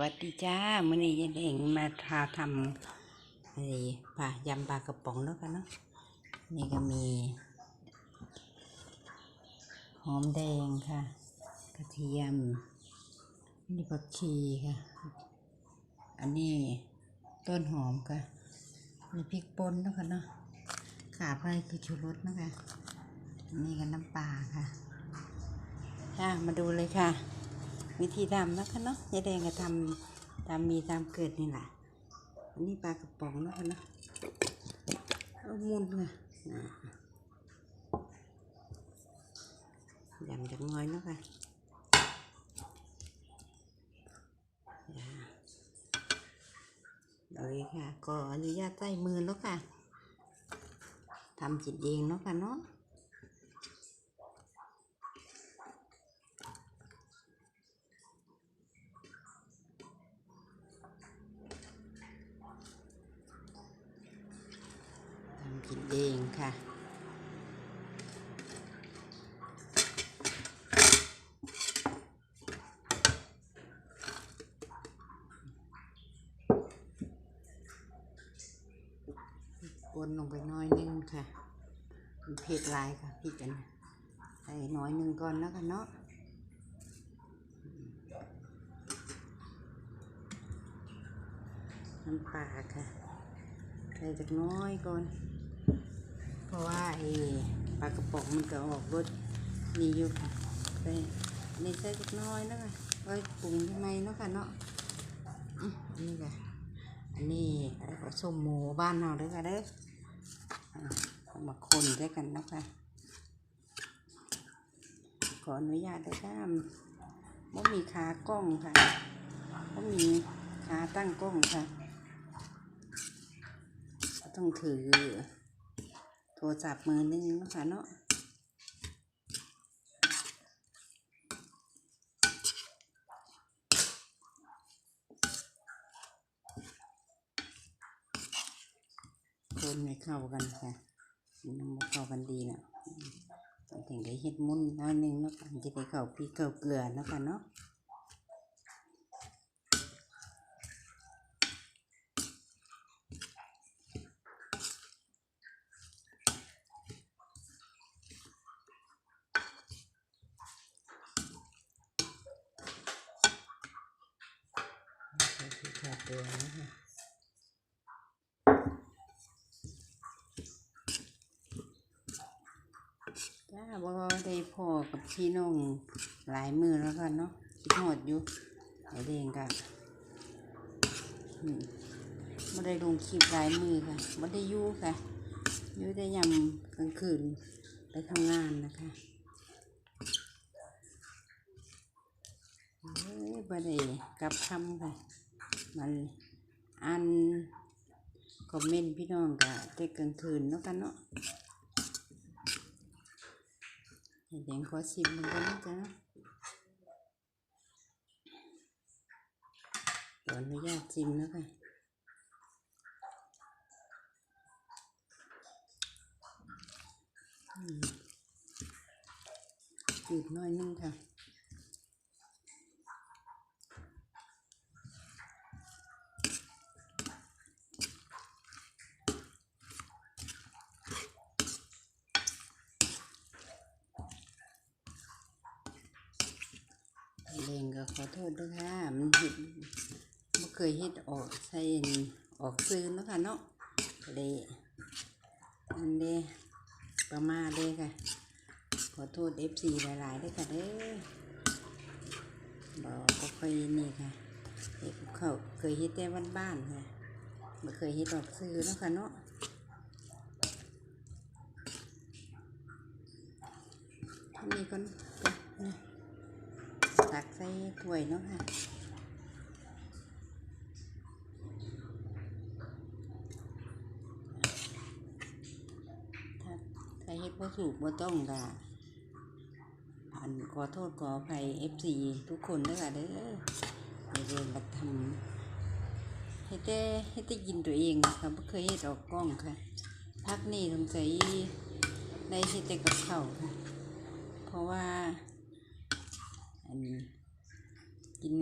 วัสดีจ้ามื้อนี้ยายเด้งมาทาทำไอ้ปลายำปลากระป๋องแล้วกันเนาะนี่ก็มี หอมแดงค่ะ กระเทียมนี่ผักชีค่ะ อันนี้ต้นหอมค่ะมีพริกป่นแล้วกันเนาะขาดไปคือชูรสนะคะนนี่ก็น้ำปลาค่ะค่ะมาดูเลยค่ะ วิธีทำนะคะเนาะยายแดงก็ทำตามมีตามเกิดนี่แหละอันนี้ปลากระป๋องนะคะเนาะเอามุนค่ะอ่ายำจากน้อยนาะค่ะอ่าเลยค่ะ ก็อนุญาตใต้มือแล้วค่ะทำจิตเองเนาะค่ะเนาะ ทำกินเอง ค่ะ ปนลงไปน้อยนึงค่ะมันเผ็ดลายค่ะพี่กันใส่น้อยหนึ่งก่อนแล้วกันเนาะน้ำปลาค่ะใส่จากน้อยก่อน ราะว่าไอ้ปลากระป๋องมันก็ออกรสนี่อยู่ค่ะใส่นี่ใส่จากน้อยแล้วค่ะไว้ปรุงทำไมเนาะค่ะเนาะอันนี้ค่ะอันนี้อะไรก็ส้มหมูบ้านเราด้อค่ะเด้อมาคนด้วยกันนะค่ะขออนุญาตด้วยค่ะว่ามีขากล้องค่ะว่ามีขาตั้งกล้องค่ะ ต้องถือ รศัพท์มือนึงนะคะเนาะคนไม่เข้ากันค่ะมันม่เข้ากันดีนะถึงได้เฮ็ดมุนน้อยนึงเนาะค่ะจะได้เข้าพริกเข้าเกลือเนาะค่ะเนาะ ใส่พ กเข้าเกลือนะคะจ้าบ่ได้พอกับพี่น้องหลายมือแล้วกันเนาะคิดหอดอยู่ไอเด้งกะไม่ได้ลงคลิปหลายมือค่ะม่ได้ยู่ค่ะยู่ได้ยำกลางคืนไปทำงานนะคะเอ้ยบ่ได้กลับคำค่ะ มันอันคอมเมนต์พี่น้องกะแต่กลางคืนเนาะกันเนาะเดี๋ยวขอชิมมันก่อนะจ๊ะขออนุญาตชิมแล้วค่ะอืมจืดน้อยนึงค่ะ เองก็ขอโทษด้วยค่ะมันเห็ดไม่เคยเฮ็ดออกใส่ออกซื้อเนาะค่ะเนาะเลยอันเดประมาณเลยค่ะ ขอโทษเอฟซีหลายๆด้วยค่ะเด้อบอกก็เคยนี่ค่ะเฮ็ดเขาเคยเฮ็ดแต่บ้านๆค่ะไม่เคยเฮ็ดออกซื้อเนาะค่ะเนาะอันนี้ก่อนจ้ะนี่ ตักใส่ถ้วยเนาะค่ะถ้าถ้าเฮ็ดบ่สูบบ่ต้องกะอันขอโทษขออภัย FC ทุกคนด้อค่ะเด้ออย่าเรียนมาทำให้แต่ให้แต่กินตัวเองค่ะบ่เคยเฮ็ดออกกล้องค่ะพักนี้สงสัยได้เฮ็ดแต่กับข้าวค่ะ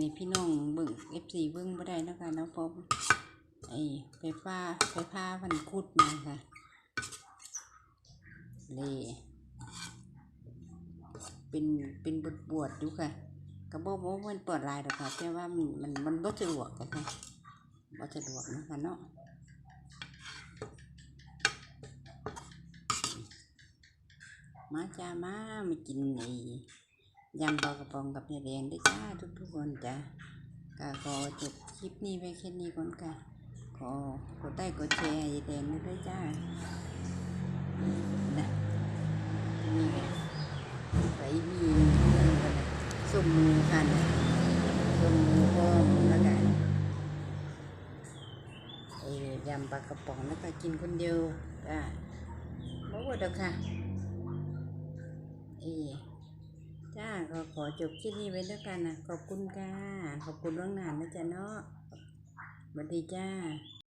เพราะว่าอันกินในพี่น้องเบิ่งเอฟซีเบิ่งบ่ได้นะคะเนาะเพราะไอ้ไฟฟ้าไฟฟ้ามันคุดมาค่ะเลยเป็นเป็นบทบวชอยู่ค่ะก็บอกว่ามันเปวดลายดอกค่ะแต่ว่ามันมันมันบ่สะดวกกันค่ะบ่สะดวกนะคะเนาะมาจ้ามามากินไอ้ ยำปลากระป๋องกับยาแดงด้วยจ้าทุกทุกคนจ้าก็ขอจบคลิปนี้ไว้แค่นี้ก่อนค่ะขอกดไลค์กดแชร์ยาแดงด้วยจ้านะนี่ไงไปมีส้มมือกันส้มมือพร้อมแล้วกันไอ้ยำปลากระป๋องแล้วก็กินคนเดียวจ้าบ่หมดแล้วค่ะเอ้ ก็ขอจบคลิปนี้ไว้แล้วกันนะขอบคุณค่ะ ขอบคุณล่วงหน้านะจ๊ะเนาะสวัสดีจ้า